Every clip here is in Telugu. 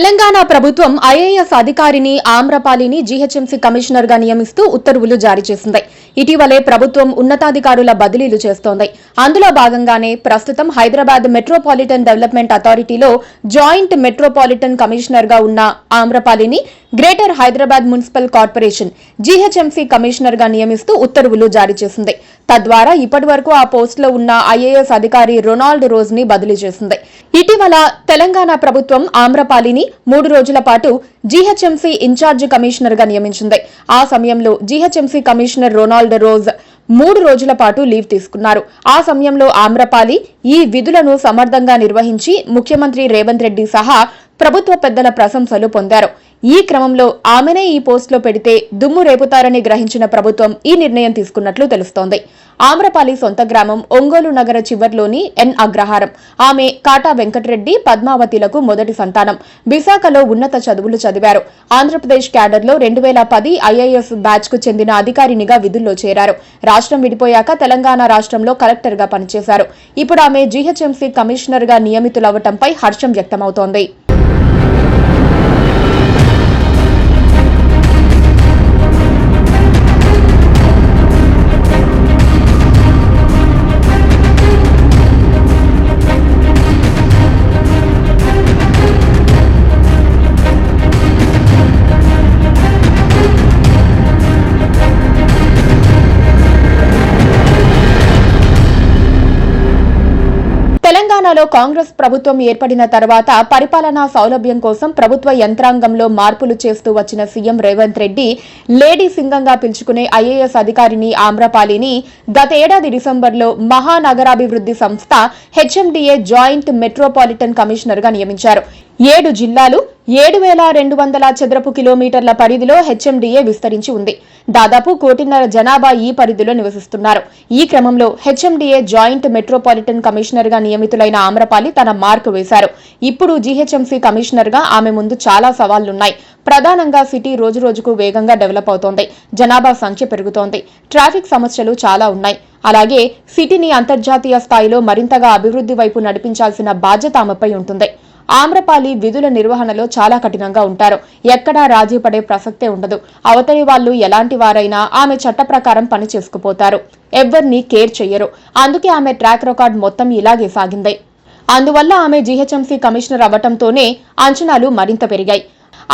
తెలంగాణ ప్రభుత్వం ఐఏఎస్ అధికారిని ఆమ్రపాలిని జీహెచ్ఎంసీ కమిషనర్గా నియమిస్తూ ఉత్తర్వులు జారీ చేసింది. ఇటీవలే ప్రభుత్వం ఉన్నతాధికారుల బదిలీలు చేస్తోంది. అందులో భాగంగానే ప్రస్తుతం హైదరాబాద్ మెట్రోపాలిటన్ డెవలప్మెంట్ అథారిటీలో జాయింట్ మెట్రోపాలిటన్ కమిషనర్గా ఉన్న ఆమ్రపాలిని greater Hyderabad municipal corporation GHMC కమిషనర్గా నియమిస్తూ ఉత్తర్వులు జారీ చేసింది. తద్వారా ఇప్పటి వరకు ఆ పోస్టులో ఉన్న ఐఏఎస్ అధికారి రొనాల్డ్ రోజ్ని బదిలీ చేసింది. ఇటీవల తెలంగాణ ప్రభుత్వం ఆమ్రపాలిని మూడు రోజుల పాటు జీహెచ్ఎంసీ ఇన్ఛార్జ్ కమిషనర్గా నియమించింది. ఆ సమయంలో జీహెచ్ఎంసీ కమిషనర్ రొనాల్డ్ రోజ్ మూడు రోజుల పాటు లీవ్ తీసుకున్నారు. ఆ సమయంలో ఆమ్రపాలి ఈ విధులను సమర్థంగా నిర్వహించి ముఖ్యమంత్రి రేవంత్ రెడ్డి సహా ప్రభుత్వ పెద్దల ప్రశంసలు పొందారు. ఈ క్రమంలో ఆమెనే ఈ పోస్టులో పెడితే దుమ్ము రేపుతారని గ్రహించిన ప్రభుత్వం ఈ నిర్ణయం తీసుకున్నట్లు తెలుస్తోంది. ఆమ్రపాలి సొంత గ్రామం ఒంగోలు నగర చివర్లోని ఎన్ అగ్రహారం. ఆమె కాటా వెంకటరెడ్డి పద్మావతిలకు మొదటి సంతానం. విశాఖలో ఉన్నత చదువులు చదివారు. ఆంధ్రప్రదేశ్ క్యాడర్లో రెండు వేల పది ఐఐఎస్ బ్యాచ్కు చెందిన అధికారినిగా విధుల్లో చేరారు. రాష్ట్రం విడిపోయాక తెలంగాణ రాష్ట్రంలో కలెక్టర్గా పనిచేశారు. ఇప్పుడు ఆమె జీహెచ్ఎంసీ కమిషనర్గా నియమితులవ్వటంపై నియమితులవటంపై హర్షం వ్యక్తమవుతోంది. తెలంగాణలో కాంగ్రెస్ ప్రభుత్వం ఏర్పడిన తర్వాత పరిపాలనా సౌలభ్యం కోసం ప్రభుత్వ యంత్రాంగంలో మార్పులు చేస్తూ వచ్చిన సీఎం రేవంత్ రెడ్డి లేడీ సింగంగా పిలుచుకునే ఐఏఎస్ అధికారిని ఆమ్రపాలిని గతేడాది డిసెంబర్లో మహానగరాభివృద్ధి సంస్థ హెచ్ఎండిఏ జాయింట్ మెట్రోపాలిటన్ కమిషనర్గా నియమించారు. ఏడు జిల్లాలు ఏడు వేల రెండు వందల చదరపు కిలోమీటర్ల పరిధిలో హెచ్ఎండిఏ విస్తరించి ఉంది. దాదాపు కోటిన్నర జనాభా ఈ పరిధిలో నివసిస్తున్నారు. ఈ క్రమంలో హెచ్ఎండిఏ జాయింట్ మెట్రోపాలిటన్ కమిషనర్గా నియమితులైన ఆమ్రపాలి తన మార్కు వేశారు. ఇప్పుడు జీహెచ్ఎంసీ కమిషనర్గా ఆమె ముందు చాలా సవాళ్ళున్నాయి. ప్రధానంగా సిటీ రోజురోజుకు వేగంగా డెవలప్ అవుతోంది. జనాభా సంఖ్య పెరుగుతోంది. ట్రాఫిక్ సమస్యలు చాలా ఉన్నాయి. అలాగే సిటీని అంతర్జాతీయ స్థాయిలో మరింతగా అభివృద్ధి వైపు నడిపించాల్సిన బాధ్యత ఆమెపై ఉంటుంది. ఆమ్రపాలి విధుల నిర్వహణలో చాలా కఠినంగా ఉంటారు. ఎక్కడా రాజీ పడే ప్రసక్తే ఉండదు. అవతలి వాళ్ళు ఎలాంటి వారైనా ఆమె చట్ట ప్రకారం పని చేసుకుపోతారు. ఎవ్వరినీ కేర్ చెయ్యరు. అందుకే ఆమె ట్రాక్ రికార్డ్ మొత్తం ఇలాగే సాగింది. అందువల్ల ఆమె జీహెచ్ఎంసీ కమిషనర్ అవ్వటంతోనే అంచనాలు మరింత పెరిగాయి.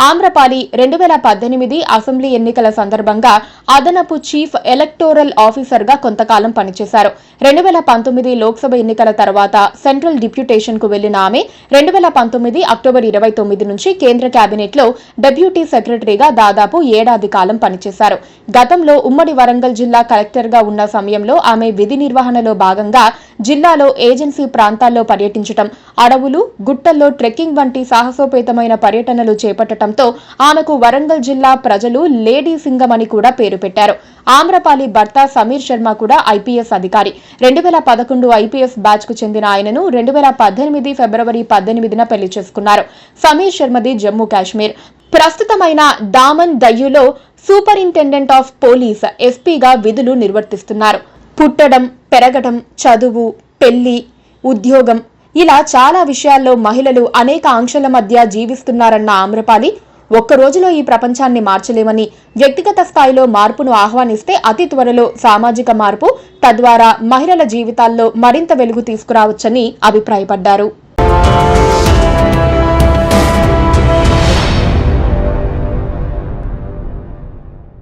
ఆమ్రపాలి రెండు వేల పద్దెనిమిది అసెంబ్లీ ఎన్నికల సందర్భంగా అదనపు చీఫ్ ఎలక్టోరల్ ఆఫీసర్గా కొంతకాలం పనిచేశారు. రెండు వేల పంతొమ్మిది లోక్సభ ఎన్నికల తర్వాత సెంట్రల్ డిప్యూటేషన్కు వెళ్ళిన ఆమె రెండు వేల పంతొమ్మిది అక్టోబర్ ఇరవై తొమ్మిది నుంచి కేంద్ర కేబినెట్లో డెప్యూటీ సెక్రటరీగా దాదాపు ఏడాది కాలం పనిచేశారు. గతంలో ఉమ్మడి వరంగల్ జిల్లా కలెక్టర్గా ఉన్న సమయంలో ఆమె విధి నిర్వహణలో భాగంగా జిల్లాలో ఏజెన్సీ ప్రాంతాల్లో పర్యటించటం అడవులు గుట్టల్లో ట్రెక్కింగ్ వంటి సాహసోపేతమైన పర్యటనలు చేపట్టడంతో ఆమెకు వరంగల్ జిల్లా ప్రజలు లేడీ సింగం అని కూడా పేరు పెట్టారు. ఆమ్రపాలి భర్త సమీర్ శర్మ కూడా ఐపీఎస్ అధికారి. రెండు వేల పదకొండు ఐపీఎస్ బ్యాచ్కు చెందిన ఆయనను రెండు వేల పద్దెనిమిది ఫిబ్రవరి పద్దెనిమిదిన పెళ్ళి చేసుకున్నారు. సమీర్ శర్మది జమ్మూ కాశ్మీర్. ప్రస్తుతమైన దామన్ దయ్యులో సూపరింటెండెంట్ ఆఫ్ పోలీస్ ఎస్పీగా విధులు నిర్వర్తిస్తున్నారు. పుట్టడం పెరగడం చదువు పెళ్ళి ఉద్యోగం ఇలా చాలా విషయాల్లో మహిళలు అనేక ఆంక్షల మధ్య జీవిస్తున్నారన్న ఆమ్రపాలి ఒక్క రోజులో ఈ ప్రపంచాన్ని మార్చలేమని వ్యక్తిగత స్థాయిలో మార్పును ఆహ్వానిస్తే అతి త్వరలో సామాజిక మార్పు తద్వారా మహిళల జీవితాల్లో మరింత వెలుగు తీసుకురావచ్చని అభిప్రాయపడ్డారు.